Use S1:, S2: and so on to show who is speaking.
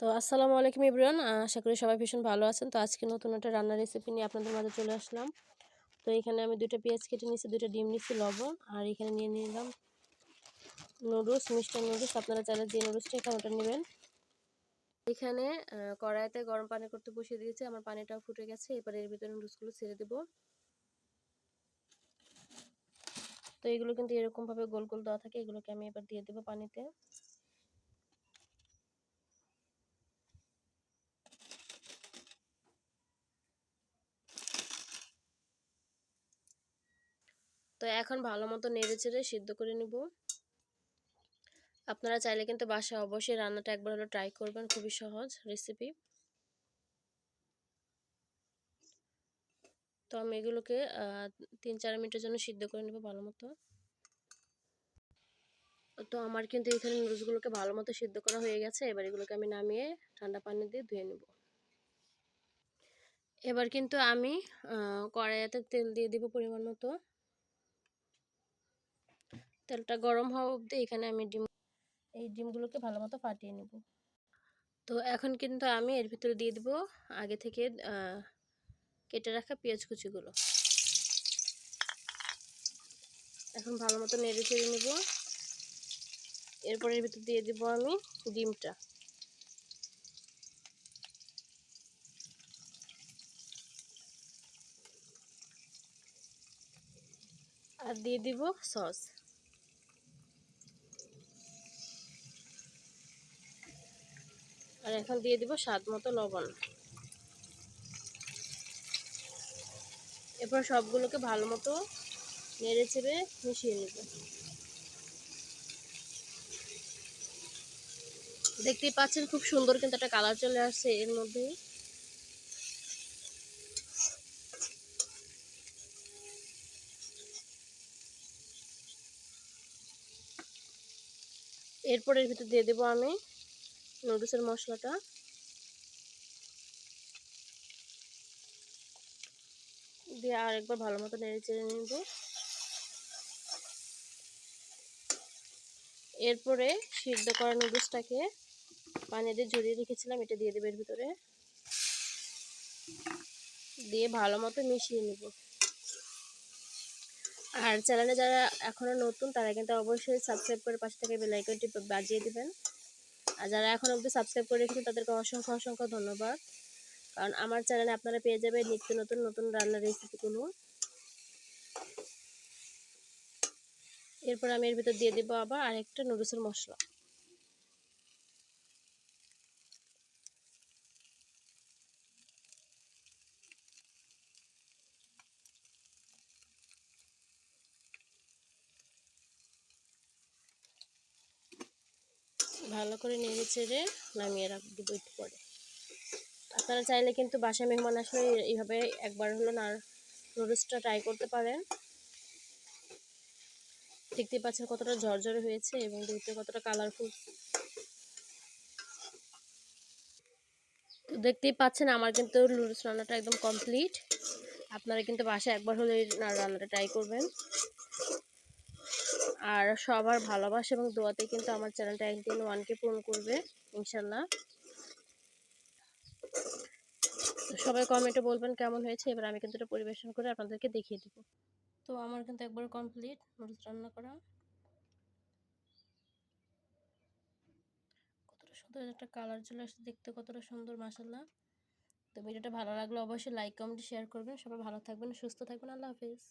S1: তো আসসালামু আলাইকুম ইব্রান আশা করি সবাই ভীষণ ভালো আছেন। তো আজকে নতুন একটা রান্নার রেসিপি নিয়ে আপনাদের মাঝে চলে আসলাম। তো এখানে আমি দুটো পেঁয়াজ কেটে নিয়েছি দুটো ডিম নিয়েছি, লবণ, আর এখানে নিয়ে নিলাম নুডলস মিষ্টি নুডলস আপনারা চাইলে যে নুডলসটা এখানে ওটা নেবেন। এখানে কড়াইতে গরম পানি করতে বসিয়ে দিয়েছি। আমার পানিটাও ফুটে গেছে। এবারে এর ভিতরে নুডলসগুলো ছেড়ে দেবো। তো এগুলো কিন্তু এরকমভাবে গোল গোল দেওয়া থাকে। এগুলোকে আমি এবার দিয়ে দেবো পানিতে। তো এখন ভালো মতো নেড়ে চেড়ে সিদ্ধ করে নিব। আপনারা চাইলে কিন্তু বাসায় অবশ্যই রান্নাটা একবার হলো ট্রাই করবেন, খুবই সহজ রেসিপি তো আমি এগুলোকে তিন চার মিনিটের জন্য সিদ্ধ করে নেব ভালো মতো। তো আমার কিন্তু এখানে নুডলসগুলোকে ভালো মতো সিদ্ধ করা হয়ে গেছে, এবার এগুলোকে আমি নামিয়ে ঠান্ডা পানি দিয়ে ধুয়ে নেব। এবার কিন্তু আমি কড়াইতে তেল দিয়ে দিব পরিমাণ মতো। তেলটা গরম হওয়া অবধি এখানে আমি ডিম এই ডিমগুলোকে ভালো মতো ফাটিয়ে নেব। তো এখন কিন্তু আমি এর ভিতরে দিয়ে দেবো আগে থেকে কেটে রাখা পেঁয়াজ কুচিগুলো। এখন ভালো মতো নেড়ে চেড়ে নেব। এরপর এর ভিতর দিয়ে দেবো আমি ডিমটা। আর দিয়ে দিব সস। আর এখন দিয়ে দিব স্বাদ মতো লবণ। এরপর সবগুলোকে ভালো মতো নেড়ে চেড়ে মিশিয়ে নেব। দেখতেই পাচ্ছেন খুব সুন্দর কিন্তু একটা কালার চলে আসছে এর মধ্যে। এরপর এর ভিতর দিয়ে দেবো আমি নুডলসের মশলাটা। দিয়ে আর একবার ভালো মতো নেড়ে চেড়ে নিব। এরপরে সিদ্ধ করা নুডলসটাকে পানি দিয়ে ঝরিয়ে রেখেছিলাম, এটা দিয়ে দেবে এর ভিতরে। দিয়ে ভালো মতো মিশিয়ে নিব। আর চ্যানেলে যারা এখনও নতুন, তারা কিন্তু অবশ্যই সাবস্ক্রাইব করে পাশে থেকে বেলাইকনটি বাজিয়ে দিবেন। আর যারা এখন অব্দি সাবস্ক্রাইব করে রেখেছেন, তাদেরকে অসংখ্য অসংখ্য ধন্যবাদ। কারণ আমার চ্যানেলে আপনারা পেয়ে যাবেন নিত্য নতুন নতুন রান্নার রেসিপিগুলো এরপর আমি এর ভিতর দিয়ে দেবো আবার আরেকটা নুডলসের মশলা। ভালো করে নেড়ে চেড়ে নামিয়ে রাখ দেবো একটু পরে। আপনারা চাইলে কিন্তু বাসায় মেহমান আসলে এইভাবে একবার হলো না নুডলসটা ট্রাই করতে পারেন। দেখতে পাচ্ছেন কতটা ঝরঝরে হয়েছে এবং দেখতে কতটা কালারফুল তো দেখতেই পাচ্ছেন আমার কিন্তু নুডলস রান্নাটা একদম কমপ্লিট আপনারা কিন্তু বাসায় একবার হলে রান্নাটা ট্রাই করবেন। আর সবার ভালোবাসা এবং দোয়াতে কিন্তু আমার চ্যানেলটা একদিন ওয়ানকে পূরণ করবে, ইনশাল্লাহ। সবাই কমেন্টে বলবেন কেমন হয়েছে, এবার আমি কিন্তু এটা পরিবেশন করে আপনাদেরকে দেখিয়ে দিব। তো আমার কিন্তু একবার কমপ্লিট নুডলস রান্না করা। কতটা সুন্দর একটা কালার চলে আসছে দেখতে, কতটা সুন্দর মাসাল্লাহ তো ভিডিওটা ভালো লাগলে অবশ্যই লাইক কমেন্ট শেয়ার করবেন। সবাই ভালো থাকবেন, সুস্থ থাকবেন, আল্লাহ হাফিজ।